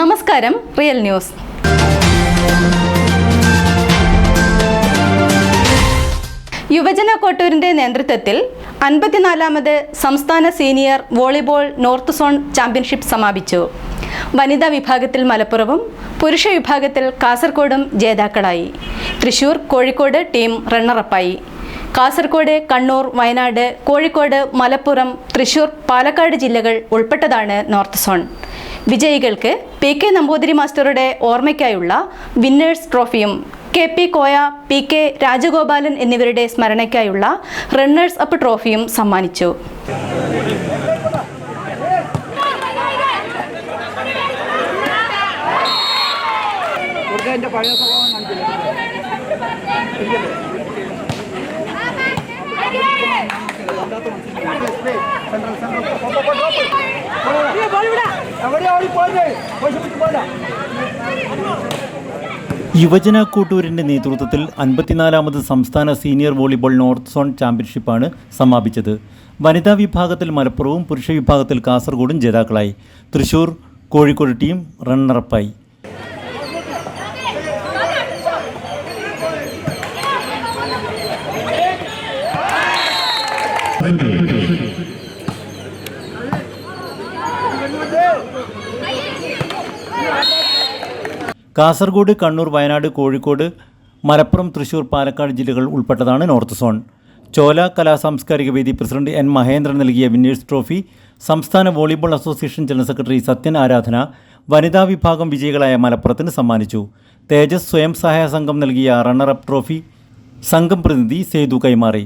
നമസ്കാരം real news. യുവജന കോട്ടൂരിന്റെ നേതൃത്വത്തിൽ അൻപത്തിനാലാമത് സംസ്ഥാന senior volleyball north zone championship സമാപിച്ചു. വനിതാ വിഭാഗത്തിൽ മലപ്പുറവും പുരുഷ വിഭാഗത്തിൽ കാസർഗോഡും ജേതാക്കളായി. തൃശൂർ കോഴിക്കോട് ടീം റണ്ണറപ്പായി. കാസർഗോഡ് കണ്ണൂർ വയനാട് കോഴിക്കോട് മലപ്പുറം തൃശൂർ പാലക്കാട് ജില്ലകൾ ഉൾപ്പെട്ടതാണ് നോർത്ത് സോൺ. വിജയികൾക്ക് പി കെ നമ്പൂതിരി മാസ്റ്ററുടെ ഓർമ്മയ്ക്കായുള്ള winners ട്രോഫിയും K P Koya P K Rajagopalan എന്നിവരുടെ സ്മരണയ്ക്കായുള്ള റണ്ണേഴ്സ് അപ്പ് ട്രോഫിയും സമ്മാനിച്ചു. യുവജന കൂട്ടൂരിന്റെ നേതൃത്വത്തിൽ അൻപത്തിനാലാമത് സംസ്ഥാന സീനിയർ വോളിബോൾ നോർത്ത് സോൺ ചാമ്പ്യൻഷിപ്പാണ് സമാപിച്ചത്. വനിതാ വിഭാഗത്തിൽ മലപ്പുറവും പുരുഷ വിഭാഗത്തിൽ കാസർഗോഡും ജേതാക്കളായി. തൃശൂർ കോഴിക്കോട് ടീം റണ്ണറപ്പായി. കാസർഗോഡ് കണ്ണൂർ വയനാട് കോഴിക്കോട് മലപ്പുറം തൃശൂർ പാലക്കാട് ജില്ലകൾ ഉൾപ്പെട്ടതാണ് നോർത്ത് സോൺ. ചോല കലാ സാംസ്കാരിക വേദി പ്രസിഡന്റ് എൻ മഹേന്ദ്രൻ നൽകിയ വിന്നേഴ്സ് ട്രോഫി സംസ്ഥാന volleyball association general secretary Sathyan Aradhana വനിതാ വിഭാഗം വിജയികളായ മലപ്പുറത്തിന് സമ്മാനിച്ചു. തേജസ് സ്വയം സഹായ സംഘം നൽകിയ റണ്ണറപ്പ് ട്രോഫി സംഘം പ്രതിനിധി സേതു കൈമാറി.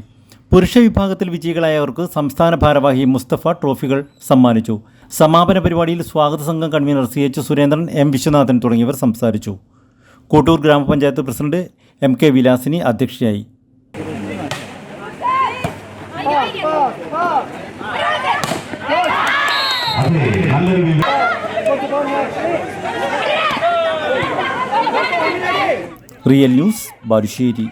പുരുഷ വിഭാഗത്തിൽ വിജയികളായവർക്ക് സംസ്ഥാന ഭാരവാഹി മുസ്തഫ ട്രോഫികൾ സമ്മാനിച്ചു. സമാപന പരിപാടിയിൽ സ്വാഗത സംഘം convener C H Surendran M Viswanathan തുടങ്ങിയവർ സംസാരിച്ചു. കോട്ടൂർ ഗ്രാമപഞ്ചായത്ത് പ്രസിഡന്റ് എം കെ വിലാസിനി അധ്യക്ഷയായി. Real news Balussery.